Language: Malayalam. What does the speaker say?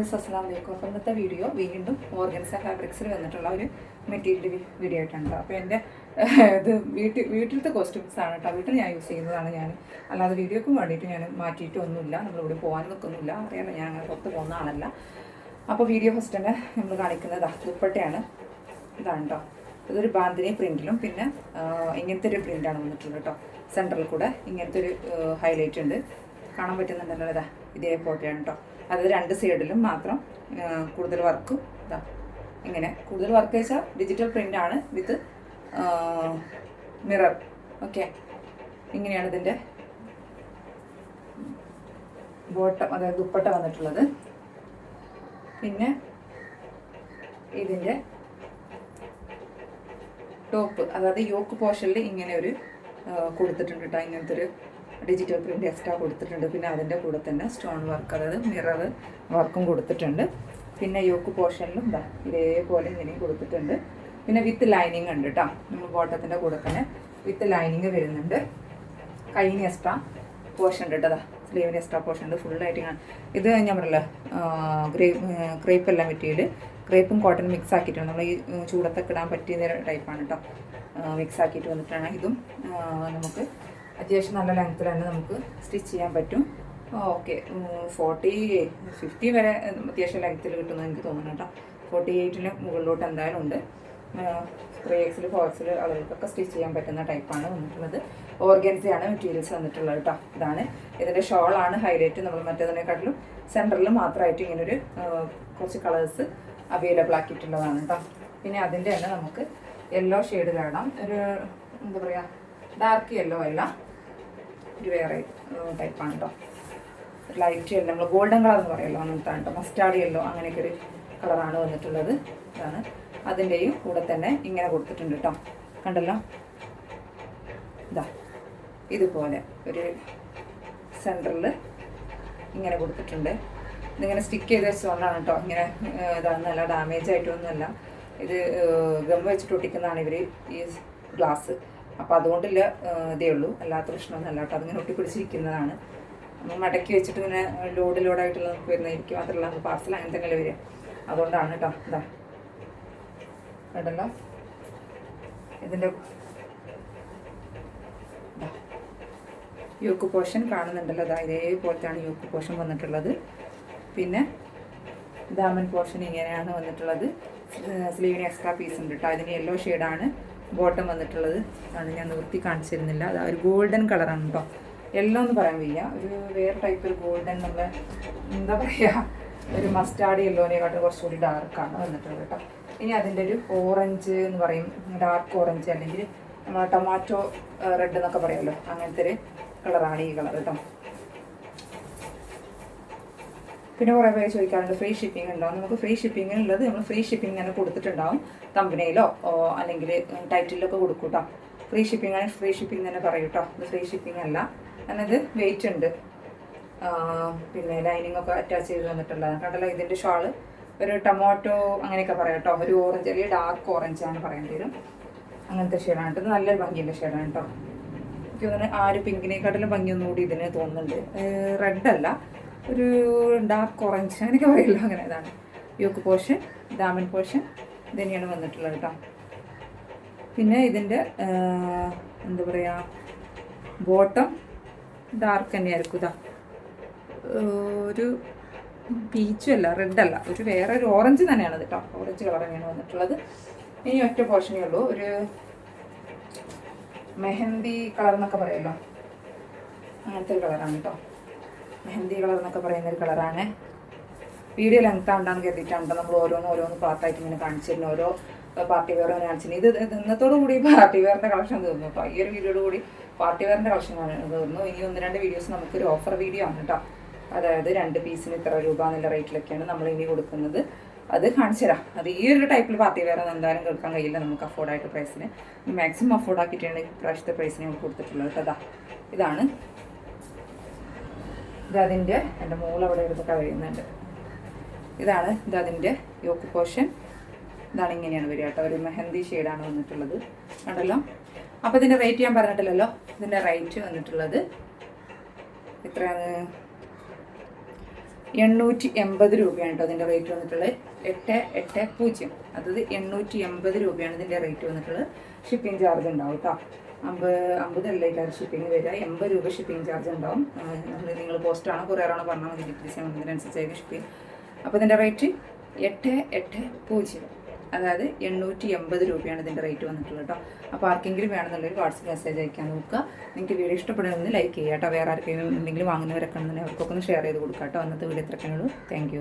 അസ്സാം വലൈക്കും അപ്പോൾ ഇന്നത്തെ വീഡിയോ വീണ്ടും ഓർഗൻസ ഫാബ്രിക്സിൽ വന്നിട്ടുള്ള ഒരു മെറ്റീരിയൽ വീഡിയോ ആയിട്ടുണ്ട് അപ്പോൾ എന്റെ ഇത് വീട്ടിൽ വീട്ടിലത്തെ കോസ്റ്റ്യൂംസ് ആണ് കേട്ടോ. വീട്ടിൽ ഞാൻ യൂസ് ചെയ്യുന്നതാണ് ഞാൻ. അല്ലാതെ വീഡിയോക്കും വേണ്ടിയിട്ട് ഞാൻ മാറ്റിയിട്ടൊന്നുമില്ല നമ്മളിവിടെ പോകാൻ നിൽക്കുന്നില്ല. അറിയാമല്ലോ ഞാൻ അങ്ങനെ പുറത്ത് പോകുന്ന ആളല്ല. അപ്പോൾ വീഡിയോ ഫസ്റ്റ് തന്നെ നമ്മൾ കാണിക്കുന്നത് ദുപ്പട്ടയാണ്. ഇതാണ് കേട്ടോ. ഇതൊരു ബാന്തിനി പ്രിന്റിലും പിന്നെ ഇങ്ങനത്തെ ഒരു പ്രിന്റാണ് വന്നിട്ടുള്ളത് കേട്ടോ. സെന്ററിൽ കൂടെ ഇങ്ങനത്തെ ഒരു ഹൈലൈറ്റ് ഉണ്ട്. കാണാൻ പറ്റുന്നുണ്ടല്ലോ ഇതാ ഇതേപോലെയാണ് കേട്ടോ. അതായത് രണ്ട് സൈഡിലും മാത്രം കൂടുതൽ വർക്കും ഇതാ ഇങ്ങനെ. കൂടുതൽ വർക്ക് വെച്ചാൽ ഡിജിറ്റൽ പ്രിന്റ് ആണ് വിത്ത് മിറർ ഓക്കെ ഇങ്ങനെയാണ് ഇതിന്റെ ബോട്ടം അതായത് ദുപ്പട്ട വന്നിട്ടുള്ളത്. പിന്നെ ഇതിന്റെ ടോപ്പ് അതായത് യോക്ക് പോർഷനിൽ ഇങ്ങനെ ഒരു കൊടുത്തിട്ടുണ്ട് കേട്ടോ ഇങ്ങനത്തെ ഒരു ഡിജിറ്റൽ പ്രിന്റ് എക്സ്ട്രാ കൊടുത്തിട്ടുണ്ട്. പിന്നെ അതിന്റെ കൂടെ തന്നെ സ്റ്റോൺ വർക്ക് അതായത് മിറർ വർക്കും കൊടുത്തിട്ടുണ്ട്. പിന്നെ യോക്ക് പോർഷനിലും ഇതാ ഇതേപോലെ ഇങ്ങനെയും കൊടുത്തിട്ടുണ്ട്. പിന്നെ വിത്ത് ലൈനിങ് ഉണ്ട് കേട്ടോ നമ്മൾ ബോട്ടത്തിന്റെ കൂടെ തന്നെ വിത്ത് ലൈനിങ് വരുന്നുണ്ട്. കൈയിന് എക്സ്ട്രാ പോർഷൻ ഉണ്ട് കേട്ടോ സ്ലീവിന് എക്സ്ട്രാ പോർഷൻ ഉണ്ട്. ഫുള്ളായിട്ട് കാണാം ഇത് ഞാൻ പറയല്ലോ ഗ്രേപ്പ് ക്രേപ്പ് എല്ലാം മെറ്റീരിയൽ. ക്രേപ്പും കോട്ടൺ മിക്സ് ആക്കിയിട്ടാണ് നമ്മൾ ഈ ചൂടത്തൊക്കെ ഇടാൻ പറ്റിയ ടൈപ്പാണ് കേട്ടോ മിക്സ് ആക്കിയിട്ട് വന്നിട്ടാണ് ഇതും നമുക്ക് അത്യാവശ്യം നല്ല ലെങ്ത്തിൽ തന്നെ നമുക്ക് സ്റ്റിച്ച് ചെയ്യാൻ പറ്റും. ഓക്കെ ഫോർട്ടി ഫിഫ്റ്റി വരെ അത്യാവശ്യം ലെങ്ത്തിൽ കിട്ടുമെന്ന് എനിക്ക് തോന്നുന്നു കേട്ടോ. ഫോർട്ടി എയ്റ്റിന് മുകളിലോട്ട് എന്തായാലും ഉണ്ട്. ത്രീ എക്സിൽ ഫോർ എക്സിൽ ആളുകൾക്കൊക്കെ സ്റ്റിച്ച് ചെയ്യാൻ പറ്റുന്ന ടൈപ്പാണ് വന്നിട്ടുള്ളത്. ഓർഗൻസിയാണ് മെറ്റീരിയൽസ് വന്നിട്ടുള്ളത് കേട്ടോ. ഇതാണ്. ഇതിന്റെ ഷോളാണ് ഹൈലൈറ്റ് നമ്മൾ മറ്റേതിനെക്കാട്ടിലും സെന്ററിൽ മാത്രമായിട്ട് ഇങ്ങനൊരു കുറച്ച് കളേഴ്സ് അവൈലബിൾ ആക്കിയിട്ടുള്ളതാണ് കേട്ടോ. പിന്നെ അതിന്റെ തന്നെ നമുക്ക് യെല്ലോ ഷെയ്ഡ് കാണാം ഒരു എന്താ പറയുക ഡാർക്ക് യെല്ലോ അല്ല. ഒരു വേറെ ടൈപ്പാണ് കേട്ടോ ലൈറ്റ് യെല്ലോ നമ്മൾ ഗോൾഡൻ കളർ എന്ന് പറയുമല്ലോ അങ്ങനത്തെ കേട്ടോ മസ്റ്റാർഡ് യെല്ലോ അങ്ങനെയൊക്കെ ഒരു കളറാണ് വന്നിട്ടുള്ളത്. ഇതാണ്. അതിന്റെയും കൂടെ തന്നെ ഇങ്ങനെ കൊടുത്തിട്ടുണ്ട് കേട്ടോ കണ്ടല്ലോ? ഇതാ. ഇതുപോലെ ഒരു സെന്ററിൽ ഇങ്ങനെ കൊടുത്തിട്ടുണ്ട്. ഇതിങ്ങനെ സ്റ്റിക്ക് ചെയ്ത് വെച്ചുകൊണ്ടാണ് കേട്ടോ ഇങ്ങനെ ഇതാണെന്നല്ല ഡാമേജ് ആയിട്ടൊന്നുമല്ല. ഇത് ഗം വെച്ചിട്ട് ഒട്ടിക്കുന്നതാണ് ഇവർ ഈ ഗ്ലാസ് അപ്പോൾ അതുകൊണ്ടില്ല ഇതേ ഉള്ളൂ. അല്ലാത്ത പ്രശ്നമൊന്നുമല്ല കേട്ടോ. അതിങ്ങനെ ഒട്ടിപ്പിടിച്ചിരിക്കുന്നതാണ്. നമ്മൾ മടക്കി വെച്ചിട്ട് ഇങ്ങനെ ലോഡ് ലോഡായിട്ടുള്ള നമുക്ക് വരുന്നതായിരിക്കും. മാത്രമല്ല നമുക്ക് പാർസൽ അങ്ങനെ തന്നെ വരിക. അതുകൊണ്ടാണ് കേട്ടോ. ഇതാ. കണ്ടല്ലോ? ഇതിന്റെ യൂക്ക് പോഷൻ കാണുന്നുണ്ടല്ലോ. അതാ ഇതേപോലത്തെയാണ് യൂക്ക് പോർഷൻ വന്നിട്ടുള്ളത്. പിന്നെ ദാമൻ പോർഷൻ ഇങ്ങനെയാണ് വന്നിട്ടുള്ളത്. സ്ലീവിന് എക്സ്ട്രാ പീസ് ഉണ്ട് കേട്ടോ. അതിന് യെല്ലോ ഷെയ്ഡാണ് ബോട്ടം വന്നിട്ടുള്ളത്. അത് ഞാൻ നിവൃത്തി കാണിച്ചിരുന്നില്ല. അത് ഒരു ഗോൾഡൻ കളറാണ് കേട്ടോ എല്ലാം എന്ന് പറയാൻ വയ്യ. ഒരു വേറെ ടൈപ്പ് ഒരു ഗോൾഡൻ നമ്മൾ എന്താ പറയുക ഒരു മസ്റ്റാർഡ് യെല്ലോനെക്കാട്ടും കുറച്ചുകൂടി ഡാർക്കാണ് വന്നിട്ടുള്ളത് കേട്ടോ ഇനി അതിന്റെ ഒരു ഓറഞ്ച് എന്ന് പറയും. ഡാർക്ക് ഓറഞ്ച് അല്ലെങ്കിൽ നമ്മൾ ടൊമാറ്റോ റെഡ് എന്നൊക്കെ പറയുമല്ലോ അങ്ങനത്തെ ഒരു കളറാണ് ഈ കളർ കേട്ടോ പിന്നെ കുറേ പേര് ചോദിക്കാറുണ്ട് ഫ്രീ ഷിപ്പിംഗ് ഉണ്ടോ? നമുക്ക് ഫ്രീ ഷിപ്പിംഗ് ഉള്ളത് നമ്മൾ ഫ്രീ ഷിപ്പിംഗ് തന്നെ കൊടുത്തിട്ടുണ്ടാവും. കമ്പനിയിലോ അല്ലെങ്കിൽ ടൈറ്റിലൊക്കെ കൊടുക്കും കേട്ടോ ഫ്രീ ഷിപ്പിംഗ് ആണ് ഫ്രീ ഷിപ്പിംഗ് തന്നെ പറയും കേട്ടോ ഫ്രീ ഷിപ്പിംഗ് അല്ല. എന്നത് വെയിറ്റ് ഉണ്ട്. പിന്നെ ലൈനിങ് ഒക്കെ അറ്റാച്ച് ചെയ്ത് തന്നിട്ടുള്ളതാണ്. കണ്ടല്ലോ ഇതിന്റെ ഷാൾ. ഒരു ടൊമാറ്റോ അങ്ങനെയൊക്കെ പറയാം കേട്ടോ ഒരു ഓറഞ്ച് അല്ലെങ്കിൽ ഡാർക്ക് ഓറഞ്ച് ആണ് പറയേണ്ടി വരും. അങ്ങനത്തെ ഷെയ്ഡാണ് കേട്ടോ നല്ലൊരു ഭംഗിയുള്ള ഷെയ്ഡാണ് കേട്ടോ എനിക്ക് തോന്നുന്നത് ആ ഒരു പിങ്കിനെക്കാട്ടിലും ഭംഗി ഒന്നുകൂടി ഇതിന് തോന്നുന്നുണ്ട്. റെഡ് അല്ല. ഒരു ഡാർക്ക് ഓറഞ്ച് അങ്ങനെയൊക്കെ പറയുമല്ലോ അങ്ങനെ ഇതാണ്. യോക്ക് പോർഷൻ ദാമൻ പോർഷൻ ഇതന്നെയാണ് വന്നിട്ടുള്ളത് കേട്ടോ പിന്നെ ഇതിന്റെ എന്താ പറയുക ബോട്ടം ഡാർക്ക് തന്നെയായിരിക്കും ഇതാ ഒരു പീച്ചും അല്ല റെഡ് അല്ല. ഒരു വേറെ ഒരു ഓറഞ്ച് തന്നെയാണ് കേട്ടോ ഓറഞ്ച് കളർ തന്നെയാണ് വന്നിട്ടുള്ളത്. ഇനി ഒറ്റ പോർഷനേ ഉള്ളൂ. ഒരു മെഹന്തി കളർ എന്നൊക്കെ പറയുമല്ലോ അങ്ങനത്തെ ഒരു കളറാണ് കേട്ടോ മെഹന്തി കളർ എന്നൊക്കെ പറയുന്ന ഒരു കളറാണ് വീഡിയോ ലെങ്ത് ആണ്ടാന്ന് കരുതിയിട്ടാണ് നമ്മൾ ഓരോന്ന് ഓരോന്ന് പാർട്ടായിട്ട് ഇങ്ങനെ കാണിച്ചിരുന്നു. ഓരോ പാർട്ടി വെയർ കാണിച്ചിരുന്നു. ഇത് ഇന്നത്തോടു കൂടി പാർട്ടി വെയറിന്റെ കളക്ഷൻ തീർന്നു കേട്ടോ ഈ ഒരു വീഡിയോയോട് കൂടി പാർട്ടി വെയറിന്റെ കളക്ഷൻ തീർന്നു. ഇനി ഒന്ന് രണ്ട് വീഡിയോസ് നമുക്ക് ഒരു ഓഫർ വീഡിയോ ആണ് കേട്ടോ അതായത് രണ്ട് പീസിന് ഇത്ര രൂപ എന്നുള്ള റേറ്റിലൊക്കെയാണ് നമ്മൾ ഇനി കൊടുക്കുന്നത്. അത് കാണിച്ചു തരാം. അത് ഈ ഒരു ടൈപ്പിൽ പാർട്ടി വെയർ എന്തായാലും കേൾക്കാൻ കഴിയില്ല. നമുക്ക് അഫോർഡായിട്ട് പ്രൈസിന് മാക്സിമം അഫോർഡ് ആക്കിയിട്ടാണ് പ്രാവശ്യത്തെ പ്രൈസിന് നമ്മൾ കൊടുത്തിട്ടുള്ളത് കേട്ടോ ഇതാണ് ഇത് അതിന്റെ എന്റെ മോൾ അവിടെ എടുത്ത് കഴിയുന്നുണ്ട് ഇതാണ് ഇതതിന്റെ യോക്ക് പോർഷൻ. ഇതാണ് ഇങ്ങനെയാണ് വരിക കേട്ടോ. ഒരു മെഹന്തി ഷെയ്ഡാണ് വന്നിട്ടുള്ളത്. കണ്ടല്ലോ? അപ്പോൾ ഇതിന്റെ റേറ്റ് ഞാൻ പറഞ്ഞിട്ടില്ലല്ലോ. ഇതിന്റെ റേറ്റ് വന്നിട്ടുള്ളത് എത്രയാണ്? എണ്ണൂറ്റി എൺപത് രൂപയാണ് കേട്ടോ അതിന്റെ റേറ്റ് വന്നിട്ടുള്ളത്. എട്ട് എട്ട് പൂജ്യം. അതായത് എണ്ണൂറ്റി എൺപത് രൂപയാണ് ഇതിന്റെ റേറ്റ് വന്നിട്ടുള്ളത്. ഷിപ്പിംഗ് ചാർജ് ഉണ്ടാവും കേട്ടോ. അമ്പത് അമ്പതല്ലേക്കാണ് ഷിപ്പിംഗ് വരിക. എൺപത് രൂപ ഷിപ്പിംഗ് ചാർജ് ഉണ്ടാവും. നിങ്ങൾ പോസ്റ്റാണോ കൊറിയറാണോ പറഞ്ഞാൽ മതി. ഡിഗ്രീസ് അതിനനുസരിച്ചായിരിക്കും ഷിപ്പിംഗ് അപ്പോൾ ഇതിന്റെ റേറ്റ് എട്ട് എട്ട് പൂജ്യം. അതായത് എണ്ണൂറ്റി എൺപത് രൂപയാണ് ഇതിന്റെ റേറ്റ് വന്നിട്ടുള്ളത് കേട്ടോ. അപ്പോൾ ആർക്കെങ്കിലും വേണമെന്നുള്ളൊരു വാട്സപ്പ് മെസ്സേജ് അയക്കാൻ നോക്കുക. നിങ്ങൾക്ക് വീഡിയോ ഇഷ്ടപ്പെടുന്നതെന്ന് ലൈക്ക് ചെയ്യുക കേട്ടോ. വേറെ ആർക്കെങ്കിലും എന്തെങ്കിലും വാങ്ങുന്നവരൊക്കെ ഉണ്ടെന്നുണ്ടെങ്കിൽ അവർക്കൊക്കെ ഒന്ന് ഷെയർ ചെയ്ത് കൊടുക്കാം കേട്ടോ. അന്നത്തെ വീഡിയോ ഇത്രക്കാനുള്ളൂ താങ്ക്